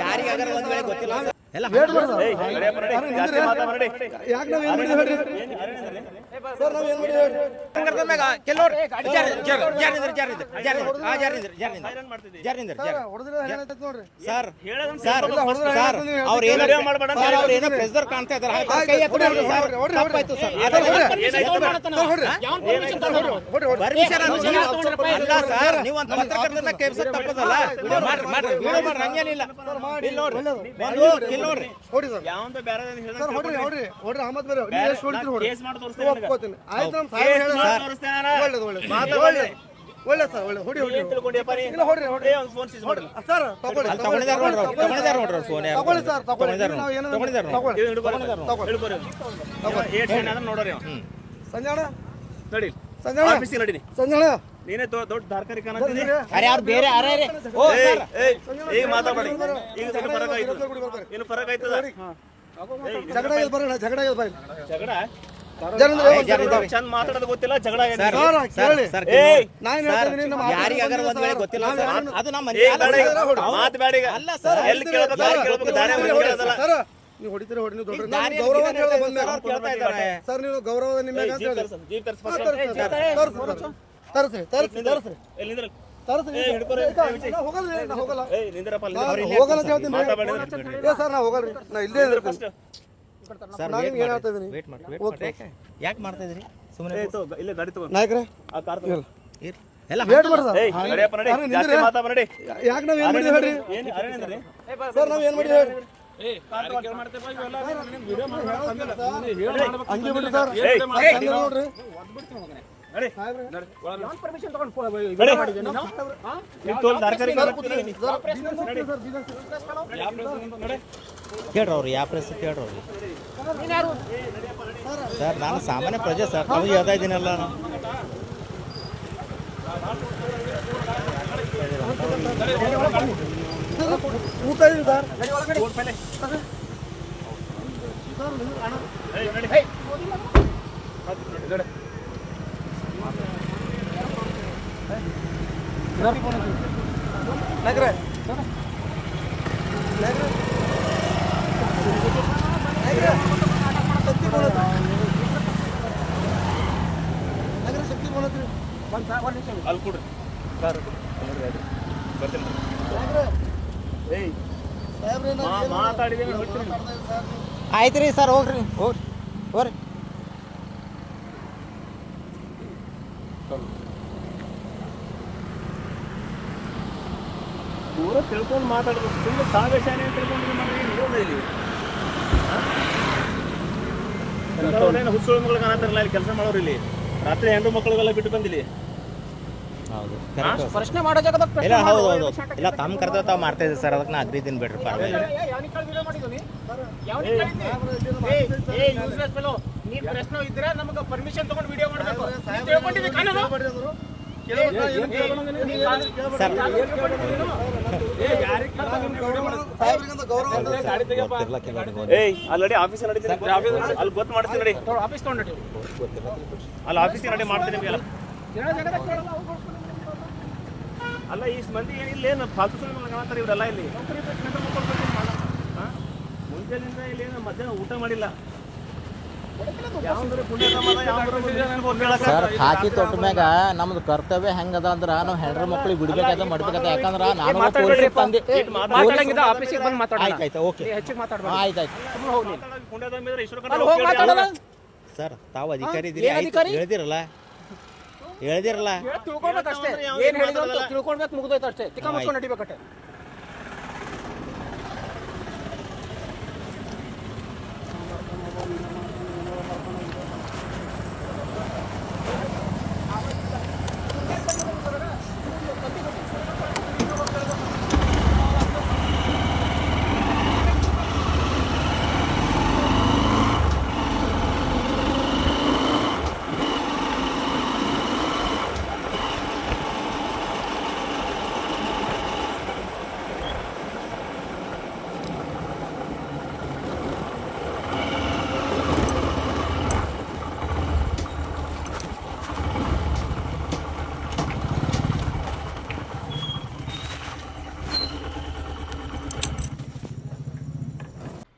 ಯಾರಿಗಾದ್ರೂ ಒಂದ್ ವೇಳೆ ಗೊತ್ತಿಲ್ಲ. ಎಲ್ಲ ಸರ್ ಸರ್ ಸರ್ ಅವ್ರು ಏನೋ ಮಾಡ್ಬೇಡ ಅಂತ ಸರ್ ಅವ್ರು ಏನೋ ಪ್ರೆಸರ್ ಕಾಣ್ತಾ ಇದ್ದಾರೆ ಕೈ ಸರ್, ತಪ್ಪಾಯ್ತು ಸರ್. ಅಲ್ಲ ನೀವು ಪತ್ರಕರ್ತನ ತಪ್ಪದಲ್ಲ. ವಿಡಿಯೋ ಮಾಡ್ರಿ ಮಾಡ್ರಿ. ವಿಡಿಯೋ ಮಾಡ್ರಿ ಹಂಗೇನಿಲ್ಲ. ಇಲ್ಲಿ ನೋಡ್ರಿ ಒಂದು ಇಲ್ಲಿ ನೋಡ್ರಿ ಹೊಡಿ ಸರ್. ಯಾವಂತ ಬೇರೆ ಹೇಳ್ದಂಗೆ ಸರ್ ಹೊಡ್ರಿ ಹೊಡ್ರಿ ಹೊಡ್ರಿ ಅಹಮದ್ ಬೇರೆ ನೀವು ಬೇರೆ ಎಷ್ಟು ಹೊಡಿತೀರಿ ಹೊಡ್ರಿ ಕೇಸ್ ಮಾಡಿ ತೋರಿಸ್ತೇನೆ ನಿನಗೆ. ಒಪ್ಕೋತೀನಿ. ಆಯ್ತು ನಮ್ಮ ಕೇಸ್ ಸಾಹೇಬ್ ಹೇಳಿ ಮಾಡಿ ತೋರಿಸ್ತೇನೆ ನಾನು. ಒಳ್ಳೇದು ಒಳ್ಳೇದು. ಮಾತಾಡು, ಒಳ್ಳೆ ಒಳ್ಳೆ ಸರ್ ಒಳ್ಳೆ. ಹೊಡಿ ಹೊಡಿ ಏನ್ ತಿಳ್ಕೊಂಡ್ಯಪ್ಪ ನೀ? ಇಲ್ಲ ಹೊಡ್ರಿ ಹೊಡ್ರಿ. ಏ, ಒಂದ್ ಫೋನ್ ಸೀಸ್ ಮಾಡ್ರಿ. ಸರ್ ತಗೊಳ್ಳಿ ಅಲ್ಲಿ ತಗೊಂಡಿದ್ದಾರೆ ನೋಡ್ರಿ ಅವ್ರು, ತಗೊಂಡಿದ್ದಾರೆ ನೋಡ್ರಿ ಅವ್ರು ಫೋನ್ ಯಾರು. ತಗೊಳ್ಳಿ ಸರ್ ತಗೊಳ್ಳಿ. ತಗೊಂಡಿದ್ದಾರೆ ನಾವು ಏನೋ ತಗೊಂಡಿದ್ದಾರೆ ನೋಡ್ರಿ. ತಗೊಳ್ಳಿ. ಇದು ಹಿಡ್ಕೊರಿ. ತಗೊಳ್ಳಿ. ಹಿಡ್ಕೊರಿ. ಏಟ್ ಸೈನ್ ನೋಡೋರಿ ಅವ. ಸಂಜಾಣ? ನಡಿ ಸಂಜಾಣ? ಆಫೀಸಿಗೆ ನಡೀನಿ. ಸಂಜಾಣ? ನೀನೇ ದೊಡ್ಡ ದಾರ್ಕಾರಿ ಕಾಣತ್ತೀನಿ ಅರೆ ಯಾರು ಬೇರೆ ಅರೆ ಅರೆ. ಓ ಈಗ ಮಾತಾಡ್ಬೇಡಿ. ಈಗ ಏನು ಫರಕ್ ಆಯ್ತು. ಏನು ಫರಕ್ ಆಯ್ತದ? ಜಗಳ ಆಗಿದೆ ಬರೋಣ ಜಗಳ ಆಗಿದೆ ಬಾಯ್ ಜಗಳ? ಚಂದ ಮಾತಾಡೋದು ಗೊತ್ತಿಲ್ಲ ಜಗಳ ಯಾರಿಗಾದ್ರೂ ಒಂದ್ ವೇಳೆ ಗೊತ್ತಿಲ್ಲ ಸರ್. ಅದು ನಮ್ಮ. ಮಾತ್ ಬೇಡ. ಅಲ್ಲ ಸರ್ ಎಲ್ಲಿ ಕೇಳ್ಬೇಕು ದಾರಿ ಕೇಳ್ಬೇಕು ದಾರಿ ಕೇಳೋದಲ್ಲ. ಸರ್. ನೀವು ಹೊಡಿತೀರಿ ಹೊಡಿ ನೀವು ದೊಡ್ಡ ಗೌರವ ಅಂತ ಹೇಳೋದು ಬಂದ ಸರ್ ಅವ್ರು ಕೇಳ್ತಾ ಇದ್ದಾರೆ. ಸರ್ ನೀವು ಗೌರವ ನಿಮ್ಮ ತರಸ್ರಿ ತರಸ್ರಿ ಹೇಳಿ ತರ್ಸು, ಜೀಪ್ ತರ್ಸು ಹಾ, first. ತರ್ಸಿ, ಏಯ್, ಜೀಪ್ ತರ್ಸಿ, ತರ್ಸು. ತರ್ಸಿ, ತರ್ಸಿ, ತರ್ಸಿ, ನಿಂದ್ರು. ತರ್ಸಿ, ಎಲ್ಲಿ ನಿಂದ್ರು? ತರ್ಸಿ. ಏಯ್, ಹಿಡ್ಕೊರಿ. ಏ, ನಾ ಹೋಗಲ್ಲ ನಾ ಹೋಗಲ್ಲ. ಏ ನಿಂದ್ರಪ್ಪ. ಹೋಗಲ್ಲ ಅಂತ ಹೇಳ್ತೀನಿ. ಏ ಸರ್ ನಾ ಹೋಗಲ್ಲ ರೀ. ನಾ ಇಲ್ಲೇ ಇರ್ತೀನಿ ಸರ್ ನಾನು ಏನ್ ಹೇಳ್ತಾ? ವೇಟ್ ಮಾಡಿ ಯಾಕೆ? ಯಾಕೆ ಮಾಡ್ತಾ ಇದ್ರಿ ಸುಮ್ಮನೆ ಇಲ್ಲೇ ಗಾಡಿ ತಗೋ ನಾಯಕರೇ ಆ ಕಾರ್ ತಗೋ. ಇರ್ಲಿ. ಎಲ್ಲ ವೇಟ್ ಮಾಡಿ ಸರ್ ಏಯ್, ನಡಿಯಪ್ಪ ನಡಿ. ಜಾಸ್ತಿ. ಮಾತಾಡ್ಬೇಡ ನಡಿ. ಯಾಕೆ ನಾವು ಏನು ಮಾಡಿದ್ವಿ ಹೇಳ್ರಿ ಏನ್? ಸರ್ ನಾವ್ ಏನ್ ಮಾಡಿದ್ವಿ ಹೇಳ್ರಿ ಹಂಗೆ ಬಿಡ್ರಿ ಸರ್ ನೋಡ್ರಿ ಸರ್, ಸರ್. ಕೇಳ್ರಿ ಅವ್ರು ಯಾವ ಪ್ರೆಸ್ ಕೇಳ್ರಿ ಅವ್ರು ಸರ್ ನಾನು ಸಾಮಾನ್ಯ ಪ್ರಜೆ ಸರ್. ತಾವು ಹೇಳ್ತಾ ಇದ್ದೀನಲ್ಲ ನಾನು ಊಟ ಇದೆ ಸರ್. ಏಯ್, ನಾಯಕರೇ ಶಕ್ತಿ ನಾಯಕರೇ ಶಕ್ತಿ ಬೋಣತ್ರಿ ಅಲ್ಲಿ ಕೊಡ್ರಿ. ಕಾರ್ ಬರ್ತೀನಿ ಏಯ್. ಸರ್ ಆಯ್ತು ರೀ ಸರ್ ಹೋಗ್ರಿ. ಹೋಗ್ರಿ. ಹೋಗ್ರಿ. ಪೂರ ತಿಳ್ಕೊಂಡು ಮಾತಾಡಬೇಕು. ತುಂಬ ಸಾಗಶಾನೆ ತಿಳ್ಕೊಂಡು ಮಾಡಿ ಇರೋದು ಇಲ್ಲಿ ಏನು ಹುಚ್ಚುಳ ಮಕ್ಕಳು ಕಾಣತ್ತಾರಲ್ಲ ಇಲ್ಲಿ ಕೆಲಸ ಮಾಡೋರು ಇಲ್ಲಿ? ರಾತ್ರಿ ಹೆಣ್ಣು ಮಕ್ಕಳಿಗೆಲ್ಲ ಬಿಟ್ಟು ಬಂದಿಲ್ಲಿ ಹೌದು ಪ್ರಶ್ನೆ ಮಾಡೋ ಜಾಗದಾಗ ಇಲ್ಲ ಹೌದು ಹೌದು. ಇಲ್ಲ ತಮ್ಮ ಕರ್ತವ್ಯ ತಾವು ಮಾಡ್ತಾ ಇದ್ದೀವಿ ಸರ್ ಅದಕ್ಕೆ ನಾ ಅಗ್ರಿ ದಿನ ಬಿಡ್ರಿ ಪರವಾಗಿಲ್ಲ. ನೀ ಪ್ರಶ್ನೆ ಇದ್ರೆ ನಮಗೆ ಪರ್ಮಿಷನ್ ತಗೊಂಡು ವಿಡಿಯೋ ಮಾಡಬೇಕು. ತಿಳ್ಕೊಂಡಿದ್ದೀವಿ ಕಾನೂನು? ಏಯ್ ಅಲ್ಲಿ ಆಫೀಸ್ ನಡೀತೀನಿ ಅಲ್ಲಿ ಗೊತ್ತು ಮಾಡ್ತೀನಿ ನಡಿ. ಆಫೀಸ್ ತಗೊಂಡು ಅಲ್ಲಿ ಆಫೀಸಿಗೆ ನಡಿ ಮಾಡ್ತೀನಿ ನಿಮಗೆಲ್ಲ. ಅಲ್ಲ ಈ ಮಂದಿ ಏನಿಲ್ಲ ಏನು ಫಾಲ್ತು ಸುಮ್ಮನೆ ಕಾಣತ್ತಾರೆ ಇವರೆಲ್ಲ ಇಲ್ಲಿ? ಹಾ? ಮುಂಜಾನಿಂದ ಇಲ್ಲಿ ಏನು ಮಧ್ಯಾಹ್ನ ಊಟ ಮಾಡಿಲ್ಲ. ಸರ್ ಹಾಕಿ ತೊಟ್ಟ ಮ್ಯಾಗ ನಮ್ದು ಕರ್ತವ್ಯ ಹೆಂಗದ ಅಂದ್ರ ನಾವು ಹೆಣ್ರ ಮಕ್ಳಿಗೆ ಬಿಡ್ಬೇಕಾದ ಮಾಡ್ಬೇಕಾದ ಯಾಕಂದ್ರ ನಾನು ತಂದೆ ಓಕೆ. ಸರ್ ತಾವು ಅಧಿಕಾರಿ ಇದ್ದೀರಿ? ಹೇಳ್ದಿರಲ್ಲ? ಹೇಳ್ದಿರಲ್ಲ? ತಿಳ್ಕೊಳ್ಬೇಕಷ್ಟೇ. ಏನ್ ಹೇಳಿದ್ರು ತಿಳ್ಕೊಳ್ಬೇಕು ಮುಗ್ದೋಯ್ತು ಅಷ್ಟೇ. ತಿಕ್ಕ ಮುಚ್ಕೊಂಡು ನಡಿಬೇಕಷ್ಟೇ.